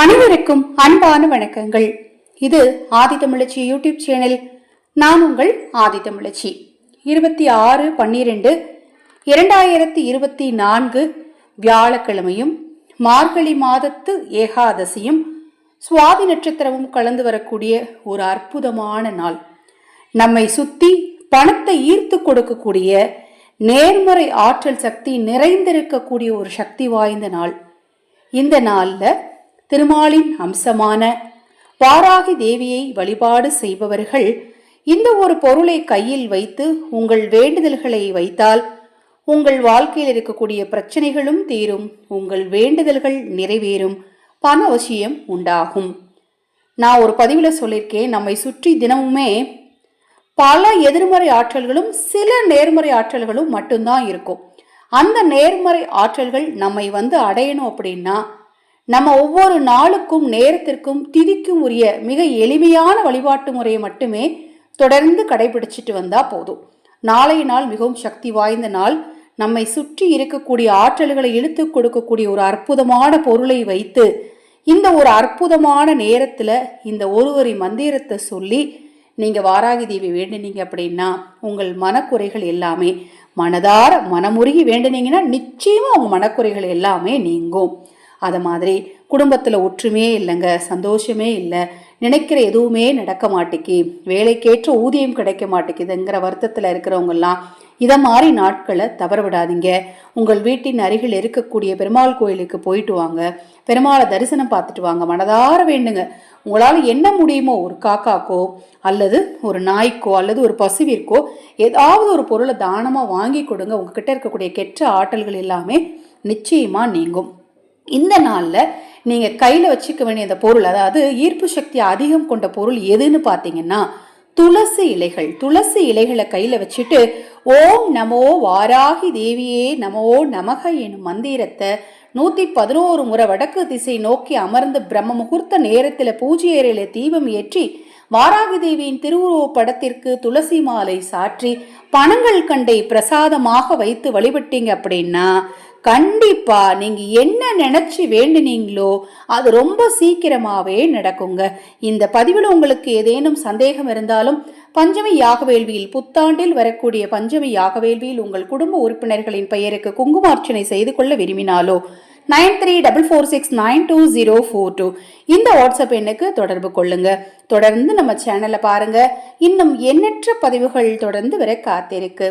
அனைவருக்கும் அன்பான வணக்கங்கள். இது ஆதித்தமிழச்சி யூடியூப் சேனல். நான் உங்கள் ஆதித்தமிழச்சி இருபத்தி ஆறு பன்னிரெண்டு இரண்டாயிரத்தி இருபத்தி நான்கு வியாழக்கிழமையும் மார்கழி மாதத்து ஏகாதசியும் சுவாதி நட்சத்திரமும் கலந்து வரக்கூடிய ஒரு அற்புதமான நாள். நம்மை சுத்தி பணத்தை ஈர்த்து கொடுக்கக்கூடிய நேர்மறை ஆற்றல் சக்தி நிறைந்திருக்கக்கூடிய ஒரு சக்தி வாய்ந்த நாள். இந்த நாளில் திருமாலின் அம்சமான வாராகி தேவியை வழிபாடு செய்பவர்கள் இந்த ஒரு பொருளை கையில் வைத்து உங்கள் வேண்டுதல்களை வைத்தால் உங்கள் வாழ்க்கையில் இருக்கக்கூடிய பிரச்சனைகளும் தீரும் உங்கள் வேண்டுதல்கள் நிறைவேறும் பண அவசியம் உண்டாகும். நான் ஒரு பதிவில் சொல்லியிருக்கேன் நம்மை சுற்றி தினமுமே பல எதிர்மறை ஆற்றல்களும் சில நேர்மறை ஆற்றல்களும் மட்டும்தான் இருக்கும். அந்த நேர்மறை ஆற்றல்கள் நம்மை வந்து அடையணும் அப்படின்னா நம்ம ஒவ்வொரு நாளுக்கும் நேரத்திற்கும் திதிக்கும் உரிய மிக எளிமையான வழிபாட்டு முறையை மட்டுமே தொடர்ந்து கடைபிடிச்சிட்டு வந்தா போதும். நாளைய நாள் மிகவும் சக்தி வாய்ந்த நாள். நம்மை சுற்றி இருக்கக்கூடிய ஆற்றல்களை இழுத்து கொடுக்கக்கூடிய ஒரு அற்புதமான பொருளை வைத்து இந்த ஒரு அற்புதமான நேரத்தில் இந்த ஒருவரி மந்திரத்தை சொல்லி நீங்கள் வாராகி தேவி வேண்டினீங்க அப்படின்னா உங்கள் மனக்குறைகள் எல்லாமே மனதார மனமுருகி வேண்டினீங்கன்னா நிச்சயமாக உங்கள் மனக்குறைகள் எல்லாமே நீங்கும். அது மாதிரி குடும்பத்தில் ஒற்றுமையே இல்லைங்க சந்தோஷமே இல்லை. நினைக்கிற எதுவுமே நடக்க மாட்டேக்கி. வேலைக்கேற்ற ஊதியம் கிடைக்க மாட்டேங்குதுங்கிற வருத்தத்தில் இருக்கிறவங்கெல்லாம் இதை மாதிரி நாட்களை தவற விடாதீங்க. உங்கள் வீட்டின் அருகில் இருக்கக்கூடிய பெருமாள் கோயிலுக்கு போயிட்டு வாங்க. பெருமாளை தரிசனம் பார்த்துட்டு வாங்க. மனதார வேண்டுங்க. உங்களால் என்ன முடியுமோ ஒரு காக்காக்கோ அல்லது ஒரு நாய்க்கோ அல்லது ஒரு பசுவிற்கோ ஏதாவது ஒரு பொருளை தானமாக வாங்கி கொடுங்க. உங்ககிட்ட இருக்கக்கூடிய கெட்ட ஆற்றல்கள் எல்லாமே நிச்சயமாக நீங்கும். இந்த நாளில் நீங்கள் கையில் வச்சுக்க வேண்டிய அந்த பொருள் அதாவது ஈர்ப்பு சக்தி அதிகம் கொண்ட பொருள் எதுன்னு பார்த்தீங்கன்னா துளசி இலைகள். துளசி இலைகளை கையில் வச்சுட்டு ஓம் நமோ வாராகி தேவியே நமோ நமக எனும் மந்திரத்தை நூற்றி பதினோரு முறை வடக்கு திசை நோக்கி அமர்ந்து பிரம்ம முகூர்த்த நேரத்தில் பூஜை அறையில் தீபம் ஏற்றி வாராகி தேவியின் திருவுருவ படத்திற்கு துளசி மாலை சாற்றி பணங்கள் கண்டை பிரசாதமாக வைத்து வழிபட்டீங்க அப்படின்னா கண்டிப்பா நீங்க என்ன நினைச்சு வேண்டுனீங்களோ அது ரொம்ப சீக்கிரமாவே நடக்குங்க. இந்த பதிவில் உங்களுக்கு ஏதேனும் சந்தேகம் இருந்தாலும் பஞ்சமி யாகவேள்வியில் புத்தாண்டில் வரக்கூடிய பஞ்சமி யாகவேள்வியில் உங்கள் குடும்ப உறுப்பினர்களின் பெயருக்கு குங்குமார்ச்சனை செய்து கொள்ள விரும்பினாலோ nine three double four six nine two zero four two இந்த வாட்ஸ்அப் எண்ணுக்கு தொடர்பு கொள்ளுங்க. தொடர்ந்து நம்ம சேனலை பாருங்க. இன்னும் எண்ணற்ற பதிவுகள் தொடர்ந்து வர காத்திருக்கு.